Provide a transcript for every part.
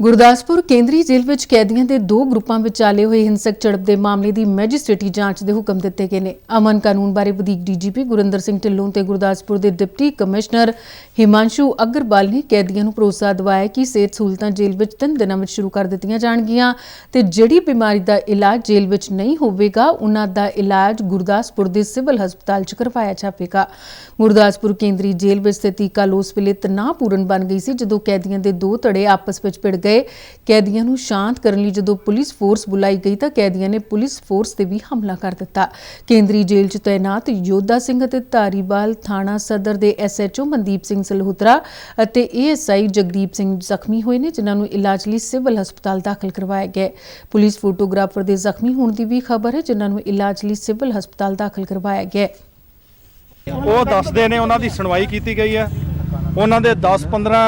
ਗੁਰਦਾਸਪੁਰ ਕੇਂਦਰੀ ਜੇਲ੍ਹ ਵਿੱਚ ਕੈਦੀਆਂ ਦੇ ਦੋ ਗਰੁੱਪਾਂ ਵਿੱਚ ਚੱਲੇ ਹੋਏ ਹਿੰਸਕ ਝੜਪ ਦੇ ਮਾਮਲੇ ਦੀ ਮੈਜਿਸਟ੍ਰੇਟੀ ਜਾਂਚ ਦੇ ਹੁਕਮ ਦਿੱਤੇ ਗਏ ਨੇ। ਅਮਨ ਕਾਨੂੰਨ ਬਾਰੇ ਵਧੀਕ ਡੀਜੀਪੀ ਗੁਰਿੰਦਰ ਸਿੰਘ ਢਿੱਲੋਂ ਤੇ ਗੁਰਦਾਸਪੁਰ ਦੇ ਡਿਪਟੀ ਕਮਿਸ਼ਨਰ ਹਿਮਾਂਸ਼ੂ ਅਗਰਵਾਲ ਨੇ ਕੈਦੀਆਂ ਨੂੰ ਭਰੋਸਾ ਦਿਵਾਇਆ ਕਿ ਸਿਹਤ ਸਹੂਲਤਾਂ ਜੇਲ੍ਹ ਵਿੱਚ ਤਿੰਨ ਦਿਨਾਂ ਵਿੱਚ ਸ਼ੁਰੂ ਕਰ ਦਿੱਤੀਆਂ ਜਾਣਗੀਆਂ ਤੇ ਜਿਹੜੀ ਬਿਮਾਰੀ ਦਾ ਇਲਾਜ ਜੇਲ੍ਹ ਵਿੱਚ ਨਹੀਂ ਹੋਵੇਗਾ, ਉਹਨਾਂ ਦਾ ਇਲਾਜ ਗੁਰਦਾਸਪੁਰ ਦੇ ਸਿਵਲ ਹਸਪਤਾਲ 'ਚ ਕਰਵਾਇਆ ਜਾਵੇਗਾ। ਗੁਰਦਾਸਪੁਰ ਕੇਂਦਰੀ ਜੇਲ੍ਹ ਵਿੱਚ ਸਥਿਤੀ ਕੱਲ੍ਹ ਉਸ ਵੇਲੇ ਤਣਾਅਪੂਰਨ ਬਣ ਗਈ ਸੀ ਜਦੋਂ ਕੈਦੀਆਂ ਦੇ ਦੋ ਧੜੇ ਆਪਸ ਵਿੱਚ ਭਿੜ ਗਏ। ਕੈਦੀਆਂ ਨੂੰ ਸ਼ਾਂਤ ਕਰਨ ਲਈ ਜਦੋਂ ਪੁਲਿਸ ਫੋਰਸ ਬੁਲਾਈ ਗਈ ਤਾਂ ਕੈਦੀਆਂ ਨੇ ਪੁਲਿਸ ਫੋਰਸ ਤੇ ਵੀ ਹਮਲਾ ਕਰ ਦਿੱਤਾ। ਕੇਂਦਰੀ ਜੇਲ੍ਹ 'ਚ ਤਾਇਨਾਤ ਯੋਧਾ ਸਿੰਘ ਅਤੇ ਧਾਰੀਵਾਲ ਥਾਣਾ ਸਦਰ ਦੇ ਐਸਐਚਓ ਮਨਦੀਪ ਸਿੰਘ ਸਲਹੋਤਰਾ ਅਤੇ ਏਐਸਆਈ ਜਗਦੀਪ ਸਿੰਘ ਜ਼ਖਮੀ ਹੋਏ ਨੇ, ਜਿਨ੍ਹਾਂ ਨੂੰ ਇਲਾਜ ਲਈ ਸਿਵਲ ਹਸਪਤਾਲ ਦਾਖਲ ਕਰਵਾਇਆ ਗਿਆ ਪੁਲਿਸ ਫੋਟੋਗ੍ਰਾਫਰ ਦੇ ਜ਼ਖਮੀ ਹੋਣ ਦੀ ਵੀ ਖਬਰ ਹੈ, ਜਿਨ੍ਹਾਂ ਨੂੰ ਇਲਾਜ ਲਈ ਸਿਵਲ ਹਸਪਤਾਲ ਦਾਖਲ ਕਰਵਾਇਆ ਗਿਆ ਉਹ ਦੱਸਦੇ ਨੇ ਉਹਨਾਂ ਦੀ ਸੁਣਵਾਈ ਕੀਤੀ ਗਈ ਹੈ। ਉਹਨਾਂ ਦੇ 10-15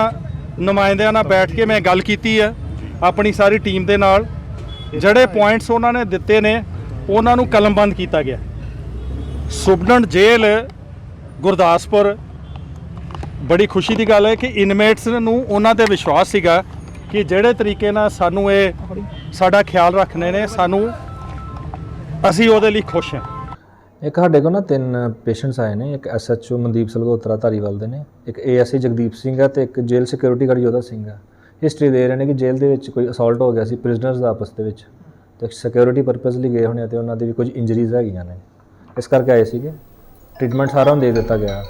ਨੁਮਾਇੰਦਿਆਂ ਨਾਲ ਬੈਠ ਕੇ ਮੈਂ ਗੱਲ ਕੀਤੀ ਹੈ ਆਪਣੀ ਸਾਰੀ ਟੀਮ ਦੇ ਨਾਲ। ਜਿਹੜੇ ਪੁਆਇੰਟਸ ਉਹਨਾਂ ਨੇ ਦਿੱਤੇ ਨੇ, ਉਹਨਾਂ ਨੂੰ ਕਲਮਬੰਦ ਕੀਤਾ ਗਿਆ। ਸੁਬਨਨ ਜੇਲ੍ਹ, ਗੁਰਦਾਸਪੁਰ। ਬੜੀ ਖੁਸ਼ੀ ਦੀ ਗੱਲ ਹੈ ਕਿ ਇਨਮੇਟਸ ਨੂੰ ਉਹਨਾਂ ਤੇ ਵਿਸ਼ਵਾਸ ਸੀਗਾ ਕਿ ਜਿਹੜੇ ਤਰੀਕੇ ਨਾਲ ਸਾਨੂੰ ਇਹ ਸਾਡਾ ਖਿਆਲ ਰੱਖਣੇ ਨੇ, ਸਾਨੂੰ ਅਸੀਂ ਉਹਦੇ ਲਈ ਖੁਸ਼ ਹਾਂ। ਇੱਕ ਸਾਡੇ ਕੋਲ ਨਾ ਤਿੰਨ ਪੇਸ਼ੈਂਟਸ ਆਏ ਨੇ, ਇੱਕ ਐਸਐਚਓ ਮਨਦੀਪ ਸਲਗੋਤਰਾ ਧਾਰੀਵਾਲ ਦੇ ਨੇ, ਇੱਕ ਏਐਸਆਈ ਜਗਦੀਪ ਸਿੰਘ ਆ ਤੇ ਇੱਕ ਜੇਲ੍ਹ ਸਿਕਿਉਰਿਟੀ ਗਾਰਡ ਯੋਧਾ ਸਿੰਘ ਆ। ਹਿਸਟਰੀ ਦੇ ਰਹੇ ਨੇ ਕਿ ਜੇਲ੍ਹ ਦੇ ਵਿੱਚ ਕੋਈ ਅਸਾਲਟ ਹੋ ਗਿਆ ਸੀ ਪ੍ਰਿਜ਼ਨਰਸ ਦਾ ਆਪਸ ਦੇ ਵਿੱਚ ਤੇ ਸਿਕਿਉਰਿਟੀ ਪਰਪਸ ਲਈ ਗਏ ਹੋਣੇ ਆ ਤੇ ਉਹਨਾਂ ਦੇ ਵੀ ਕੁਝ ਇੰਜਰੀਜ਼ ਹੈਗੀਆਂ ਨੇ। ਇਸ ਕਰਕੇ ਆਏ ਸੀਗੇ। ਟ੍ਰੀਟਮੈਂਟ ਸਾਰਾ ਨੂੰ ਦੇ ਦਿੱਤਾ ਗਿਆ।